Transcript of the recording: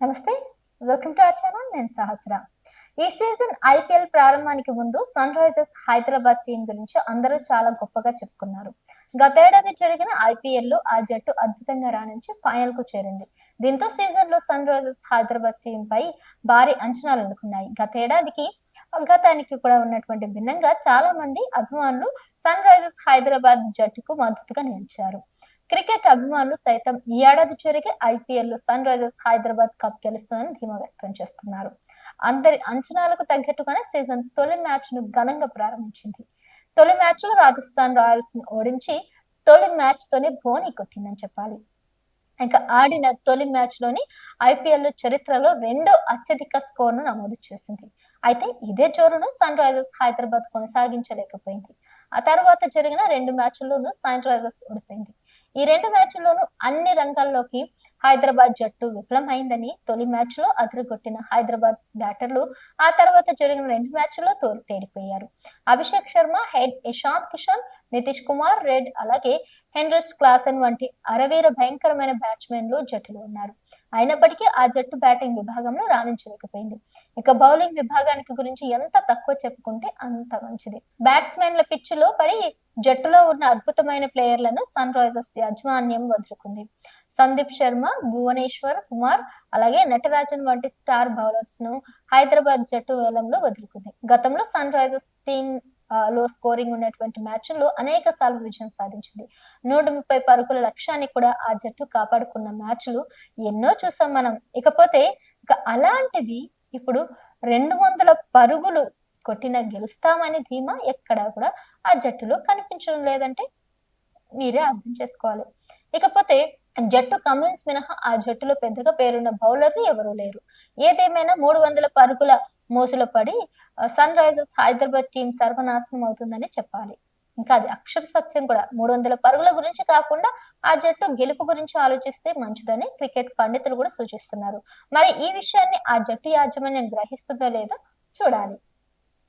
నమస్తే. Welcome to our channel నేను సహస్ర. ఈ సీజన్ ఐపీఎల్ ప్రారంభానికి ముందు సన్ రైజర్స్ హైదరాబాద్ టీం గురించి అందరూ చాలా గొప్పగా చెప్పుకున్నారు. గతేడాది జరిగిన ఐపీఎల్లో ఆ జట్టు అద్భుతంగా రాణించి ఫైనల్కు చేరింది. దీంతో సీజన్లో సన్ రైజర్స్ హైదరాబాద్ టీం పై భారీ అంచనాలు అందుకున్నాయి. గతేడాదికి గతానికి కూడా ఉన్నటువంటి భిన్నంగా చాలా మంది అభిమానులు సన్ రైజర్స్ హైదరాబాద్ జట్టుకు మద్దతుగా నిలిచారు. క్రికెట్ అభిమానులు సైతం ఈ ఏడాది జరిగే ఐపీఎల్లో సన్ రైజర్స్ హైదరాబాద్ కప్ గెలుస్తుందని ధీమా వ్యక్తం చేస్తున్నారు. అందరి అంచనాలకు తగ్గట్టుగానే సీజన్ తొలి మ్యాచ్ను ఘనంగా ప్రారంభించింది. తొలి మ్యాచ్లో రాజస్థాన్ రాయల్స్ను ఓడించి తొలి మ్యాచ్ తోనే బోని కొట్టిందని చెప్పాలి. ఇంకా ఆడిన తొలి మ్యాచ్లోని ఐపీఎల్ చరిత్రలో రెండో అత్యధిక స్కోర్ను నమోదు చేసింది. అయితే ఇదే జోరును సన్ రైజర్స్ హైదరాబాద్ కొనసాగించలేకపోయింది. ఆ తర్వాత జరిగిన రెండు మ్యాచ్ల్లోనూ సన్ రైజర్స్ ఓడిపోయింది. ఈ రెండు మ్యాచ్ల్లోనూ అన్ని రంగాల్లోకి హైదరాబాద్ జట్టు విఫలమైందని తొలి మ్యాచ్లో అదరగొట్టిన హైదరాబాద్ బ్యాటర్లు ఆ తర్వాత జరిగిన రెండు మ్యాచ్ల్లో తోలు తేడిపోయారు అభిషేక్ శర్మ హెడ్ ఇషాంత్ కిషన్ నితీష్ కుమార్ రెడ్ అలాగే హెన్రిస్ క్లాసన్ వంటి అరవీర భయంకరమైన బ్యాట్స్మెన్లు జట్టులో ఉన్నారు. అయినప్పటికీ ఆ జట్టు బ్యాటింగ్ విభాగంలో రాణించలేకపోయింది. ఇక బౌలింగ్ విభాగానికి గురించి ఎంత తక్కువ చెప్పుకుంటే అంత మంచిది. బ్యాట్స్మెన్ల పిచ్చిలో పడి జట్టులో ఉన్న అద్భుతమైన ప్లేయర్లను సన్ రైజర్స్ యాజమాన్యం వదులుకుంది. సందీప్ శర్మ భువనేశ్వర్ కుమార్ అలాగే నటరాజన్ వంటి స్టార్ బౌలర్స్ను హైదరాబాద్ జట్టు వేలంలో వదులుకుంది. గతంలో సన్ రైజర్స్ టీమ్ లో స్కోరింగ్ ఉన్నటువంటి మ్యాచ్ల్లో అనేక సార్లు విజయం సాధించింది. నూట ముప్పై పరుగుల లక్ష్యాన్ని కూడా ఆ జట్టు కాపాడుకున్న మ్యాచ్లు ఎన్నో చూసాం మనం. ఇకపోతే ఇక అలాంటిది ఇప్పుడు రెండు వందల పరుగులు కొట్టిన గెలుస్తామని ధీమా ఎక్కడా కూడా ఆ జట్టులో కనిపించడం లేదంటే మీరే అర్థం చేసుకోవాలి. ఇకపోతే జట్టు కమిన్స్ మినహా ఆ జట్టులో పెద్దగా పేరున్న బౌలర్లు ఎవరూ లేరు. ఏదేమైనా మూడు వందల పరుగుల మోసులో పడి సన్ రైజర్స్ హైదరాబాద్ టీం సర్వనాశనం అవుతుందని చెప్పాలి. ఇంకా అది అక్షర సత్యం కూడా. మూడు వందల పరుగుల గురించి కాకుండా ఆ జట్టు గెలుపు గురించి ఆలోచిస్తే మంచిదని క్రికెట్ పండితులు కూడా సూచిస్తున్నారు. మరి ఈ విషయాన్ని ఆ జట్టు యాజమాన్యం గ్రహిస్తుందో లేదో చూడాలి.